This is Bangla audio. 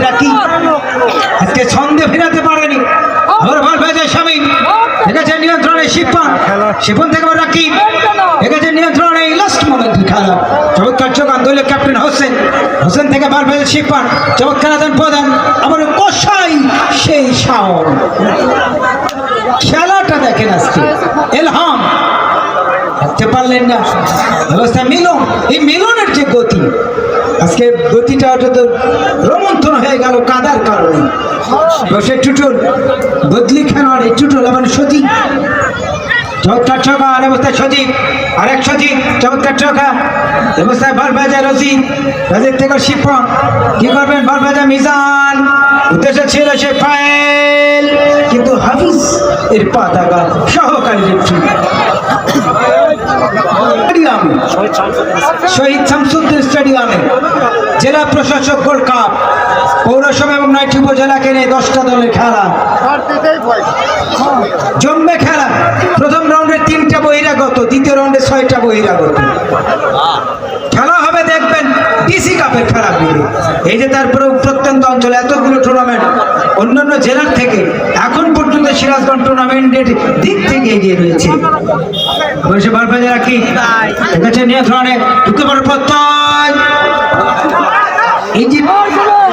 রাখি আজকে ছন্দে ফেরাতে পারেনি। নিয়ন্ত্রণে নিয়ন্ত্রণে লাস্ট ক্যাপ্টেন হোসেন। থেকে খেলাটা দেখেন আজকে। এলহাম। থাকতে পারলেন না। অবস্থা মিলন। এই মিলনের যে গতি। আজকে গতিটা তো হয়ে গেল কাদার কারণে। বসে টুটুল, বদলি খেলোয়াড় টুটুল এবং সতী চমৎকার আর অবস্থায় সজীব, আরেক সজীব চমৎকার চোখা অবস্থায় ভালো ভাজা রসি রাজের থেকে কি করবেন মিজান? উদ্দেশ্য ছিল সে ফাইল কিন্তু হাফিজ এর পাতাগা সহকারী রেফরি স্টেডিয়ামে, শহীদ শামসুদ্দিন স্টেডিয়ামে, জেলা প্রশাসক গোল্ড কাপ। পৌরসভা এবং নয়টি উপজেলাকে নিয়ে দশটা দলের খেলা। জমবে খেলা। প্রথম রাউন্ডে তিনটা বহিরাগত, দ্বিতীয় রাউন্ডে ছয়টা বহিরাগত। খেলা হবে, দেখবেন, ডিসি কাপের খেলাগুলো এই যে তারপরে প্রত্যন্ত অঞ্চলে এতগুলো টুর্নামেন্ট অন্যান্য জেলার থেকে এখন পর্যন্ত সিরাজগঞ্জ টুর্নামেন্টের দিক থেকে এগিয়ে রয়েছে। বসে বার বাজে রাখি দেখেছে নিয়ন্ত্রণে ঢুকে পড়ে প্রত্যয়।